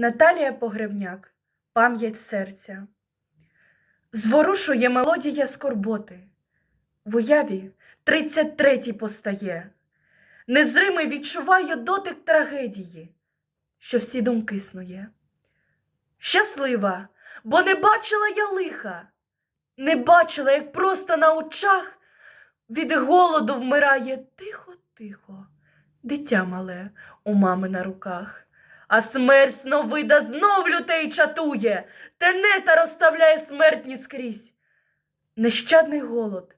Наталія Погребняк, пам'ять серця. Зворушує мелодія скорботи. В уяві тридцять третій постає. Незримий відчуваю дотик трагедії, що всі думки снує. Щаслива, бо не бачила я лиха, не бачила, як просто на очах від голоду вмирає тихо-тихо, дитя мале у мами на руках. А смерть сновида знов лютей чатує, тенета розставляє смертні скрізь. Нещадний голод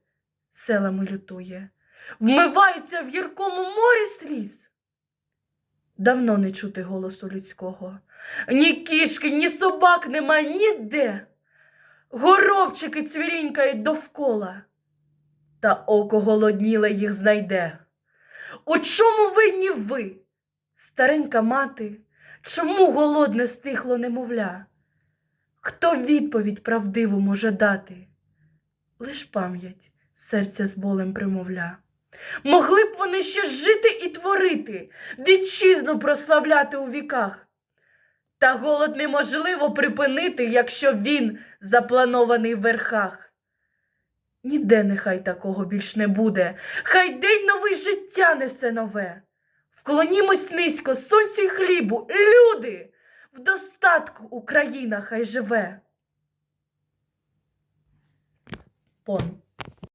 селами лютує, вмивається в гіркому морі сліз. Давно не чути голосу людського, ні кішки, ні собак нема ніде. Горобчики цвірінькають довкола, та око голодніле їх знайде. У чому винні ви, старенька мати? Чому голодне стихло немовля? Хто відповідь правдиву може дати? Лиш пам'ять серця з болем примовля. Могли б вони ще жити і творити, вітчизну прославляти у віках. Та голод неможливо припинити, якщо він запланований в верхах. Ніде нехай такого більш не буде, хай день новий життя несе нове. Вклонімось низько сонцю й хлібу, люди, в достатку Україна хай живе. Пон.